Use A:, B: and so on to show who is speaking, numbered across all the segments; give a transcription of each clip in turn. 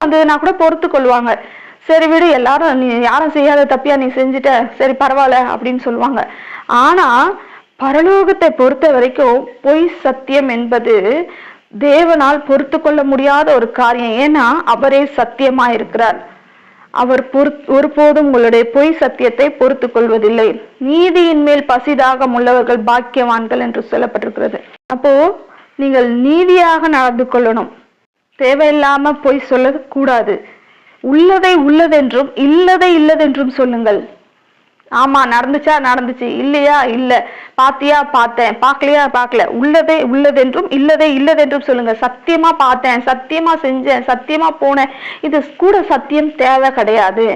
A: வந்ததுன்னா கூட பொறுத்து கொள்வாங்க. சரி விடு எல்லாரும் நீ யாரும் செய்யாத தப்பியா நீ செஞ்சுட்ட. சரி பரவாயில்ல அப்படின்னு சொல்லுவாங்க. ஆனா பரலோகத்தை பொறுத்த வரைக்கும் பொய் சத்தியம் என்பது தேவனால் பொறுத்து கொள்ள முடியாத ஒரு காரியம். ஏன்னா அவரே சத்தியமா இருக்கிறார் அவர் ஒருபோதும் உங்களுடைய பொய் சத்தியத்தை பொறுத்து கொள்வதில்லை நீதியின் மேல் பசிதாகம் உள்ளவர்கள் பாக்கியவான்கள் என்று சொல்லப்பட்டிருக்கிறது. அப்போ நீங்கள் நீதியாக நடந்து கொள்ளணும். தேவையில்லாம பொய் சொல்ல கூடாது. உள்ளதை உள்ளதென்றும் இல்லதை இல்லதென்றும் சொல்லுங்கள். ஆமா நடந்துச்சா நடந்துச்சு. இல்லையா? இல்ல. பாத்தியா? பார்த்தேன். பார்க்கலையா? பார்க்கல. உள்ளதே உள்ளதென்றும் இல்லதே இல்லதென்றும் சொல்லுங்க. சத்தியமா பார்த்தேன். சத்தியமா செஞ்சேன். சத்தியமா போனேன். இது கூட சத்தியம் தேவை கிடையாது.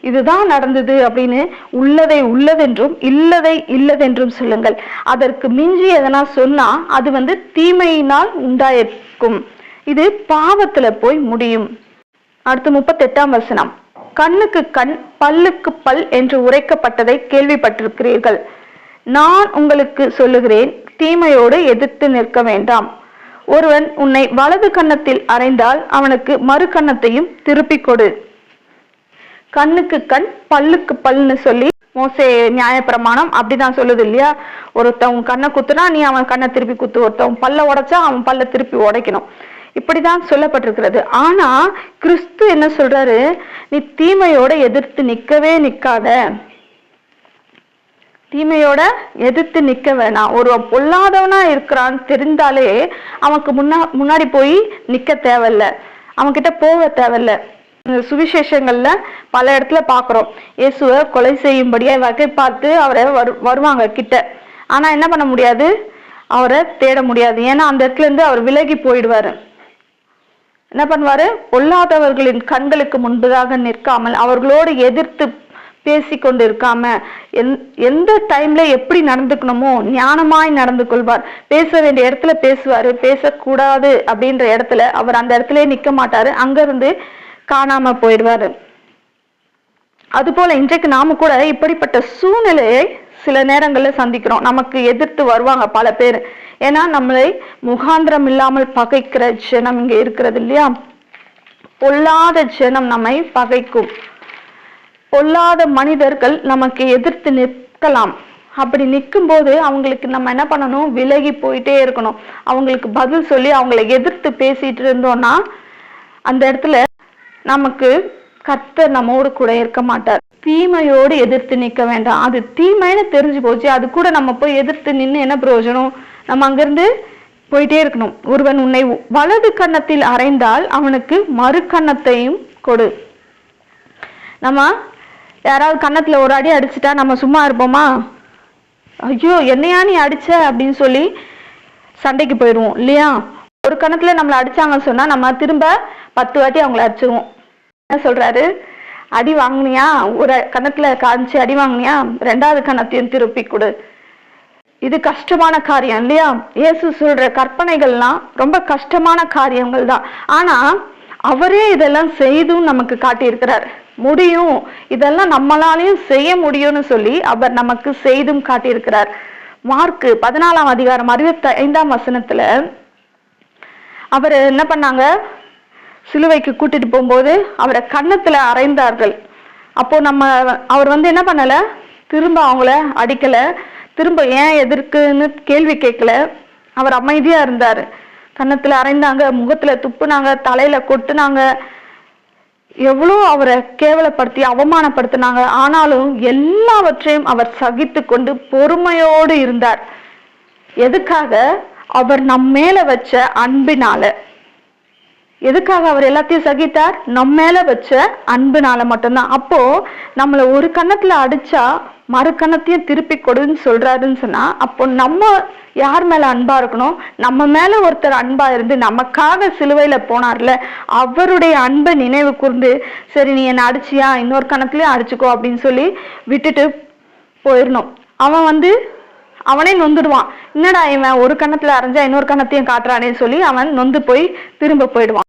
A: இதுதான் நடந்தது அப்படின்னு உள்ளதை உள்ளதென்றும் இல்லதை இல்லதென்றும் சொல்லுங்கள். அதற்கு மிஞ்சி எதனா சொன்னா அது வந்து தீமையினால் உண்டாயிருக்கும். இது பாவத்துல போய் முடியும். அடுத்து முப்பத்தெட்டாம் வசனம். கண்ணுக்கு கண் பல்லுக்கு பல் என்று உரைக்கப்பட்டதை கேள்விப்பட்டிருக்கிறீர்கள். நான் உங்களுக்கு சொல்லுகிறேன் தீமையோடு எதிர்த்து நிற்க வேண்டாம். ஒருவன் உன்னை வலது கன்னத்தில் அறைந்தால் அவனுக்கு மறு கன்னத்தையும் திருப்பிக் கொடு. கண்ணுக்கு கண் பல்லுக்கு பல்னு சொல்லி மோசே நியாயப்பிரமாணம் அப்படிதான் சொல்லுது இல்லையா? ஒருத்தவன் கண்ணை குத்துனா நீ அவன் கண்ணை திருப்பி குத்து. ஒருத்தன் பல்ல உடைச்சா அவன் பல்ல திருப்பி உடைக்கணும். இப்படிதான் சொல்லப்பட்டிருக்கிறது. ஆனா கிறிஸ்து என்ன சொல்றாரு? நீ தீமையோட எதிர்த்து நிக்கவே நிக்காத. தீமையோட எதிர்த்து நிற்க வேணாம். ஒரு பொல்லாதவனா இருக்கிறான்னு தெரிந்தாலே அவனுக்கு முன்னா முன்னாடி போய் நிக்க தேவையில்ல. அவன்கிட்ட போக தேவையில்ல. இந்த சுவிசேஷங்கள்ல பல இடத்துல பாக்குறோம். இயேசுவை கொலை செய்யும்படியா வகை பார்த்து அவரை வரு வருவாங்க கிட்ட. ஆனா என்ன பண்ண முடியாது? அவரை தேட முடியாது. ஏன்னா அந்த இடத்துல இருந்து அவர் விலகி போயிடுவாரு. என்ன பண்ணுவாரு? பொல்லாதவர்களின் கண்களுக்கு முன்பதாக நிற்காமல் அவர்களோடு எதிர்த்து பேசி கொண்டு இருக்காம எந்- எந்த டைம்ல எப்படி நடந்துக்கணுமோ ஞானமாய் நடந்து கொள்வார். பேச வேண்டிய இடத்துல பேசுவாரு பேசக்கூடாது அப்படின்ற இடத்துல அவர் அந்த இடத்துல நிக்க மாட்டாரு. அங்க இருந்து காணாம போயிடுவாரு. அதுபோல இன்றைக்கு நாம கூட இப்படிப்பட்ட சூழ்நிலையை சில நேரங்களில் சந்திக்கிறோம். நமக்கு எதிர்த்து வருவாங்க பல பேர். ஏன்னா நம்மளை முகாந்திரம் இல்லாமல் பகைக்கிற ஜனம் இங்க இருக்கிறது இல்லையா? பொல்லாத ஜனம் நம்மை பகைக்கும். பொல்லாத மனிதர்கள் நமக்கு எதிர்த்து நிற்கலாம். அப்படி நிற்கும்போது அவங்களுக்கு நம்ம என்ன பண்ணணும்? விலகி போயிட்டே இருக்கணும். அவங்களுக்கு பதில் சொல்லி அவங்களை எதிர்த்து பேசிட்டு இருந்தோம்னா அந்த இடத்துல நமக்கு கர்த்தர் நம்மோடு கூட இருக்க மாட்டார். தீமையோடு எதிர்த்து நிற்க வேண்டாம். அது தீமைன்னு தெரிஞ்சு போச்சு. அது கூட நம்ம போய் எதிர்த்து நின்று என்ன பிரயோஜனம்? நம்ம அங்கிருந்து போயிட்டே இருக்கணும். ஒருவன் உன்னை வலது கன்னத்தில் அறைந்தால் அவனுக்கு மறு கன்னத்தையும் கொடு. நம்ம யாராவது கன்னத்தில் ஒரு அடி அடிச்சிட்டா நம்ம சும்மா இருப்போமா? ஐயோ என்னையா நீ அடிச்ச? அப்படின்னு சொல்லி சண்டைக்கு போயிடுவோம் இல்லையா? ஒரு கணத்துல நம்மளை அடிச்சாங்கன்னு சொன்னா நம்ம திரும்ப பத்து வாட்டி அவங்கள அடிச்சிருவோம். என்ன சொல்றாரு? அடி வாங்கினியா? ஒரு கணத்துல காமிச்சு அடி வாங்கினியா? ரெண்டாவது கணத்தையும் திருப்பி கொடு. இது கஷ்டமான காரியம் இல்லையா? இயேசு சொல்ற கற்பனைகள்லாம் ரொம்ப கஷ்டமான காரியங்கள் தான் ஆனா அவரே இதெல்லாம் செய்தும் நமக்கு காட்டியிருக்கிறார். முடியும். இதெல்லாம் நம்மளாலையும் செய்ய முடியும்னு சொல்லி அவர் நமக்கு செய்தும் காட்டியிருக்கிறார். மார்க்கு பதினாலாம் அதிகாரம் அறுபத்தி ஐந்தாம் வசனத்துல அவர் என்ன பண்ணாங்க? சிலுவைக்கு கூட்டிட்டு போகும்போது அவரை கன்னத்துல அரைந்தார்கள் அப்போ நம்ம அவர் வந்து என்ன பண்ணல? திரும்ப அவங்கள அடிக்கல. திரும்ப ஏன் எதிர்க்குன்னு கேள்வி கேட்கல. அவர் அமைதியா இருந்தாரு. கன்னத்துல அரைந்தாங்க முகத்துல துப்புனாங்க தலையில கொட்டுனாங்க. எவ்வளோ அவரை கேவலப்படுத்தி அவமானப்படுத்தினாங்க. ஆனாலும் எல்லாவற்றையும் அவர் சகித்து கொண்டு பொறுமையோடு இருந்தார். எதுக்காக? அவர் நம் மேல வச்ச அன்பினால. எதுக்காக அவர் எல்லாத்தையும் சகித்தார்? நம்ம மேல வச்ச அன்புனால மட்டும்தான். அப்போ நம்மள ஒரு கன்னத்துல அடிச்சா மறு கன்னத்தையும் திருப்பி கொடுன்னு சொல்றாருன்னு சொன்னா அப்போ நம்ம யார் மேல அன்பா இருக்கணும்? நம்ம மேல ஒருத்தர் அன்பா இருந்து நமக்காக சிலுவையில போனார்ல அவருடைய அன்பை நினைவு கூர்ந்து சரி நீ என்ன அடிச்சியா? இன்னொரு கணத்துலயே அடிச்சுக்கோ அப்படின்னு சொல்லி விட்டுட்டு போயிடணும் அவன் வந்து அவனே நொந்துடுவான். என்னடா இவன் ஒரு கணத்துல அரைஞ்சா இன்னொரு கணத்தையும் காட்டுறானேன்னு சொல்லி அவன் நொந்து போய் திரும்ப போயிடுவான்.